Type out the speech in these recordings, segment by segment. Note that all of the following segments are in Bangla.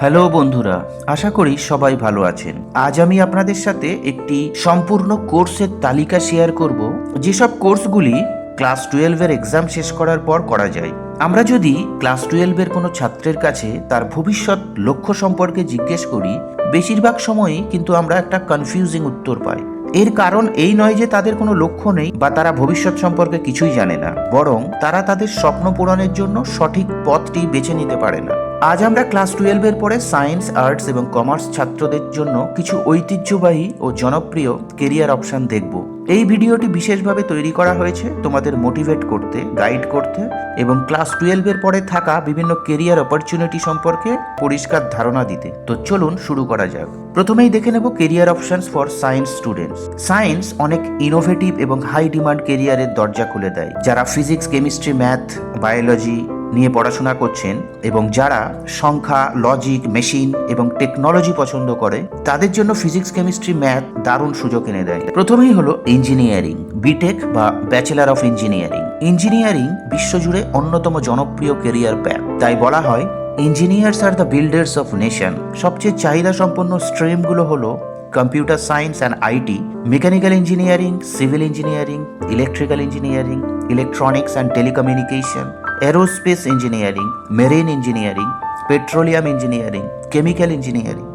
হ্যালো বন্ধুরা, আশা করি সবাই ভালো আছেন। আজ আমি আপনাদের সাথে একটি সম্পূর্ণ কোর্সের তালিকা শেয়ার করব। যেসব কোর্সগুলি ক্লাস টুয়েলভের এক্সাম শেষ করার পর করা যায়। আমরা যদি ক্লাস টুয়েলভের কোনো ছাত্রের কাছে তার ভবিষ্যৎ লক্ষ্য সম্পর্কে জিজ্ঞেস করি, বেশিরভাগ সময়ই কিন্তু আমরা একটা কনফিউজিং উত্তর পাই। এর কারণ এই নয় যে তাদের কোনো লক্ষ্য নেই বা তারা ভবিষ্যৎ সম্পর্কে কিছুই জানে না, বরং তারা তাদের স্বপ্ন পূরণের জন্য সঠিক পথটি বেছে নিতে পারে না। আজ আমরা ক্লাস টুয়েলভের পরে সায়েন্স, আর্টস এবং কমার্স ছাত্রদের জন্য কিছু ঐতিহ্যবাহী ও জনপ্রিয় কেরিয়ার অপশন দেখব। এই ভিডিওটি বিশেষভাবে তৈরি করা হয়েছে তোমাদের মোটিভেট করতে, গাইড করতে এবং ক্লাস টুয়েলভের পরে থাকা বিভিন্ন কেরিয়ার অপরচুনিটি সম্পর্কে পরিষ্কার ধারণা দিতে। তো চলুন শুরু করা যাক। প্রথমেই দেখে নেব career options for science students science অনেক ইনোভেটিভ এবং হাই ডিমান্ড কেরিয়ারের দরজা খুলে দেয়, যারা ফিজিক্স কেমিস্ট্রি ম্যাথ বায়োলজি নিয়ে পড়াশোনা করছেন এবং যারা সংখ্যা লজিক মেশিন এবং টেকনোলজি পছন্দ করে, তাদের জন্য ফিজিক্স কেমিস্ট্রি ম্যাথ দারুণ সুযোগ এনে দেয়। প্রথমেই হলো ইঞ্জিনিয়ারিং বিটেক বা ব্যাচেলার অফ ইঞ্জিনিয়ারিং ইঞ্জিনিয়ারিং বিশ্বজুড়ে অন্যতম জনপ্রিয় কেরিয়ার প্যাথ তাই বলা হয় engineers are the builders of nation সবচেয়ে চাহিদা সম্পন্ন স্ট্রিমগুলো হলো computer science and IT mechanical engineering civil engineering electrical engineering electronics and telecommunication aerospace engineering marine engineering petroleum engineering chemical engineering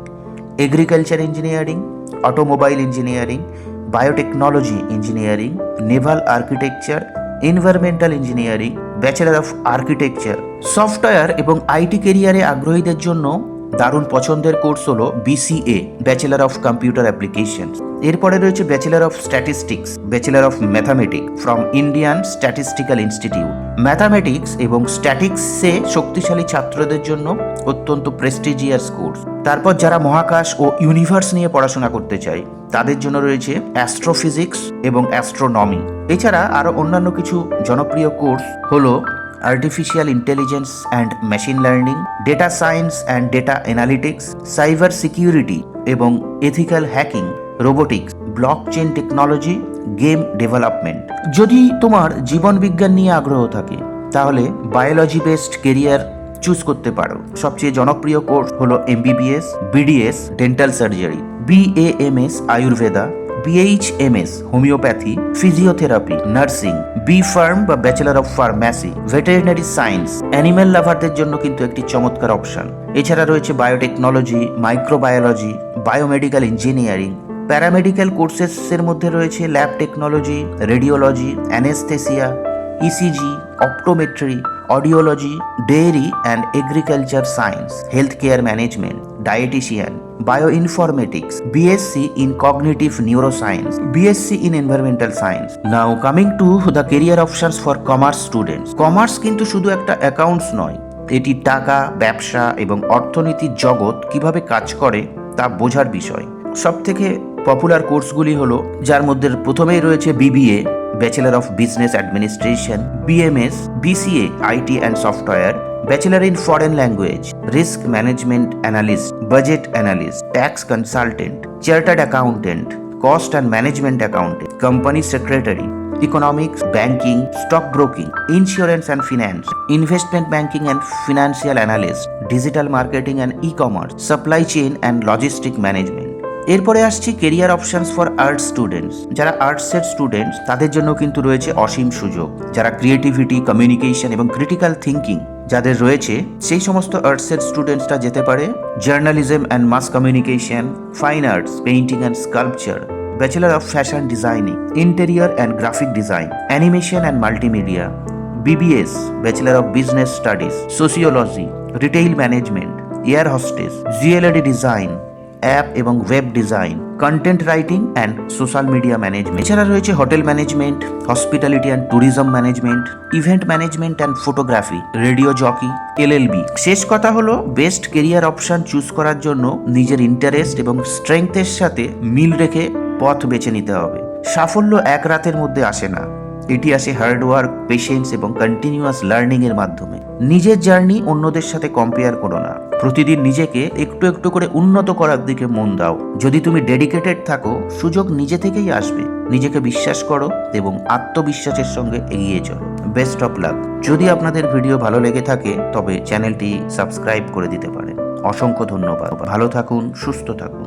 agriculture engineering automobile engineering biotechnology engineering naval architecture environmental engineering bachelor of architecture software এবং আইটি কেরিয়ারে আগ্রহীদের জন্য দারুণ পছন্দের কোর্স হলো BCA bachelor of computer application এরপরে রয়েছে bachelor of statistics bachelor of mathematics from Indian Statistical Institute mathematics এবং স্ট্যাটিক্সে শক্তিশালী ছাত্রদের জন্য অত্যন্ত প্রেস্টিজিয়াস কোর্স। তারপর যারা মহাকাশ ও ইউনিভার্স নিয়ে পড়াশোনা করতে চায়, তাদের জন্য রয়েছে অ্যাস্ট্রোফিজিক্স এবং অ্যাস্ট্রোনমি। এছাড়া আরও অন্যান্য কিছু জনপ্রিয় কোর্স হলো artificial intelligence and machine learning, data science and data analytics, cyber security এবং ethical hacking, robotics blockchain technology game development. যদি তোমার জীবন বিজ্ঞান নিয়ে আগ্রহ থাকে, তাহলে বায়োলজি বেসড কেরিয়ার চুজ করতে পারো। সবচেয়ে জনপ্রিয় কোর্স হলো MBBS, BDS, dental surgery, BAMS, Ayurveda, BHMS, homeopathy, physiotherapy, nursing, B pharm বা bachelor of pharmacy, veterinary science. Animal লাভারদের জন্য কিন্তু একটি চমৎকার অপশন। এছাড়া রয়েছে biotechnology, microbiology, biomedical engineering paramedical কোর্সেসের মধ্যে রয়েছে lab technology, radiology, anaesthesia ECG optometry, audiology dairy and agriculture science health care management, dietitian bio bioinformatics bsc in cognitive neuroscience bsc in environmental science now coming to the career options for commerce students commerce কিন্তু শুধু একটা অ্যাকাউন্টস নয়, এটি টাকা, ব্যবসা এবং অর্থনীতির জগৎ কীভাবে কাজ করে তা বোঝার বিষয়। সব থেকে পপুলার কোর্সগুলি হলো, যার মধ্যে প্রথমেই রয়েছে BBA bachelor of business administration BMS BCA IT and software bachelor in foreign language risk management analyst budget analyst tax consultant chartered accountant cost and management accountant company secretary economics banking stock broking insurance and finance investment banking and financial analyst digital marketing and e commerce supply chain and logistic management এরপরে আসছি career options for arts students যারা আর্টসের স্টুডেন্টস তাদের জন্য কিন্তু রয়েছে অসীম সুযোগ। যারা ক্রিয়েটিভিটি কমিউনিকেশন এবং ক্রিটিক্যাল থিঙ্কিং যাদের রয়েছে, সেই সমস্ত আর্টসের স্টুডেন্টসরা যেতে পারে। Journalism and mass communication fine arts painting and sculpture bachelor of fashion designing interior and graphic design animation and multimedia BBS bachelor of business studies sociology retail management air hostess GLAD design app এবং web design content writing and social media management এছাড়া রয়েছে hotel management hospitality and tourism management event management and photography radio jockey LLB শেষ কথা হলো বেস্ট কেরিয়ার অপশন চুজ করার জন্য নিজের ইন্টারেস্ট এবং স্ট্রেংথের সাথে মিল রেখে পথ বেছে নিতে হবে। সাফল্য এক রাতের মধ্যে আসে না। এটি আসে হার্ডওয়ার্ক পেশেন্স এবং কন্টিনিউয়াস লার্নিং এর মাধ্যমে। নিজের জার্নি অন্যদের সাথে কম্পেয়ার করো না। প্রতিদিন নিজেকে একটু একটু করে উন্নত করার দিকে মন দাও। যদি তুমি ডেডিকেটেড থাকো, সুযোগ নিজে থেকেই আসবে। নিজেকে বিশ্বাস করো এবং আত্মবিশ্বাসের সঙ্গে এগিয়ে চলো। বেস্ট অফ লাক যদি আপনাদের ভিডিও ভালো লেগে থাকে, তবে চ্যানেলটি সাবস্ক্রাইব করে দিতে পারেন। অসংখ্য ধন্যবাদ। ভালো থাকুন, সুস্থ থাকুন।